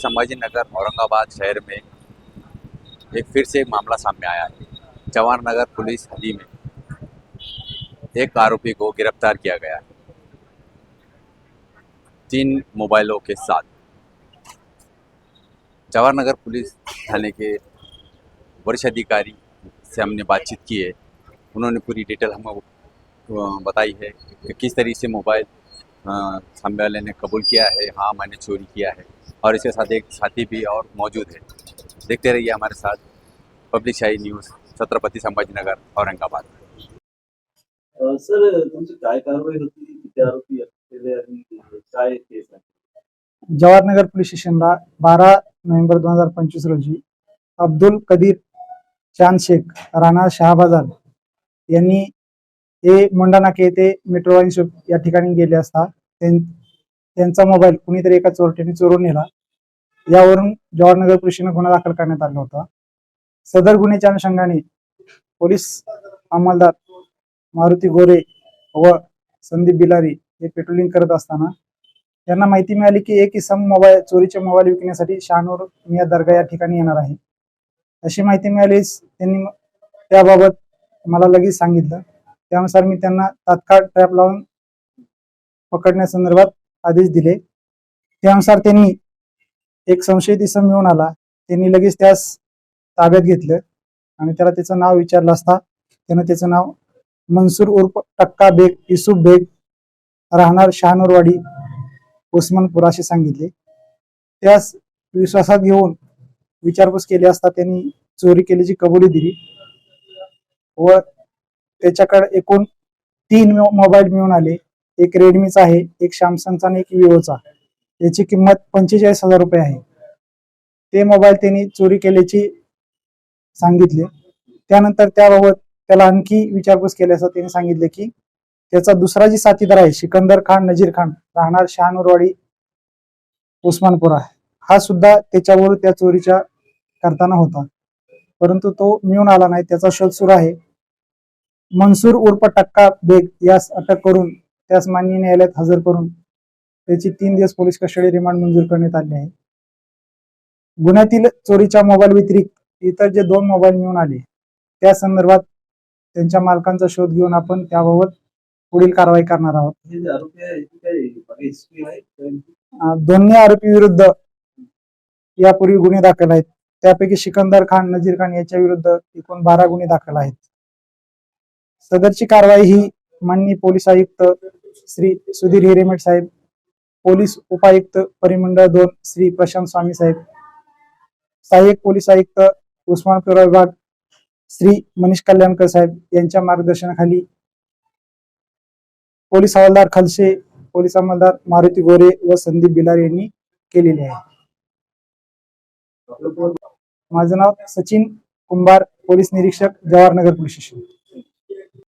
संभाजी नगर औरंगाबाद शहर में एक फिर से एक मामला सामने आया है। जवाहर नगर पुलिस हदी में एक आरोपी को गिरफ़्तार किया गया है। तीन मोबाइलों के साथ जवाहर नगर पुलिस थाने के वरिष्ठ अधिकारी से हमने बातचीत की है। उन्होंने पूरी डिटेल हमें अ, बताई है कि किस तरीके से मोबाइल सामने वाले ने कबूल किया है हाँ मैंने चोरी किया है। और इसके साथ एक साथी भी और मौजूद है। देखते रहिए हमारे साथ public Shahi news Chhatrapati Sambhajinagar Aurangabad. Sir तुमची काय कारवाई होती? किती आरोपी केले आणि काय केस आहे? जवाहरनगर पोलीस स्टेशनला बारा नोव्हेंबर दोन हजार पंचवीस रोजी अब्दुल कदीर चांद शेख राणा शहाबाजार यांनी हे मोंडा नाके येथे मेट्रो वाईन शॉप या ठिकाणी गेले असता त्यांचा मोबाईल कुणीतरी एका चोरट्याने चोरून नेला. यावरून जवाहरनगर पोलीस गुन्हा दाखल करण्यात आला होता. सदर गुन्ह्याच्या अनुषंगाने पोलीस अंमलदार मारुती गोरे व संदीप बिलारी हे पेट्रोलिंग करत असताना त्यांना माहिती मिळाली की एक इसम मोबाईल चोरीचे मोबाईल विकण्यासाठी शहानूर मिया दर्गा या ठिकाणी येणार आहे. अशी माहिती मिळालीच त्यांनी त्याबाबत मला लगेच सांगितलं. त्यानुसार मी त्यांना तात्काळ ट्रॅप लावून पकडण्यासंदर्भात आदेश दिले. त्यानुसार त्यांनी एक संशयित इसम मिळून आला. त्यांनी लगेच त्यास ताब्यात घेतलं आणि त्याला त्याचं नाव विचारलं असता त्यानं त्याचं नाव मनसूर उर्फ टक्का बेग युसुफ बेग राहणार शहानूरवाडी उस्मानपूर असे सांगितले. त्यास विश्वासात घेऊन विचारपूस केली असता त्यांनी चोरी केल्याची कबुली दिली व त्याच्याकडे एकूण तीन मोबाईल मिळून आले. एक रेडमीचा आहे एक सॅमसंगचा आणि एक विवोचा याची किंमत पंचेचाळीस हजार रुपये आहे. ते मोबाईल त्यांनी चोरी केल्याची सांगितले. त्यानंतर त्याबाबत त्याला आणखी विचारपूस केली असता त्यांनी सांगितले की त्याचा दुसरा जी साथीदार आहे सिकंदर खान नजीर खान राहणार शहानूरवाडी उस्मानपुरा. हा सुद्धा त्याच्यावर त्या चोरीच्या करताना होता. परंतु तो मिळून आला नाही. त्याचा शोध सुरू आहे. मनसूर उर्फ टक्का बेग यास अटक करून त्यास माननीय न्यायालयात हजर करून त्याची तीन दिवस पोलीस कस्टडी रिमांड मंजूर करण्यात आली आहे. गुन्ह्यातील चोरीच्या मोबाईल व्यतिरिक्त इतर जे दोन मोबाईल मिळून आले त्या संदर्भात त्यांच्या मालकांचा शोध घेऊन आपण त्याबाबत पुढील कारवाई करणार आहोत. दोन्ही आरोपी विरुद्ध यापूर्वी गुन्हे दाखल आहेत. त्यापैकी सिकंदर खान नजीर खान याच्या विरुद्ध एकूण बारा गुन्हे दाखल आहेत. सदरची कारवाई ही माननीय पोलीस आयुक्त श्री सुधीर हिरेमठ साहेब पोलीस उपायुक्त परिमंडळ दोन श्री प्रशांत स्वामी साहेब सहाय्यक पोलीस आयुक्त उस्मानपुरा विभाग श्री मनीष कल्याणकर साहेब यांच्या मार्गदर्शनाखाली पोलीस हवालदार खलसे पोलीस अंमलदार मारुती गोरे व संदीप बिलार यांनी केलेले आहे. माझं नाव सचिन कुंभार पोलीस निरीक्षक जवाहरनगर पोलीस स्टेशन.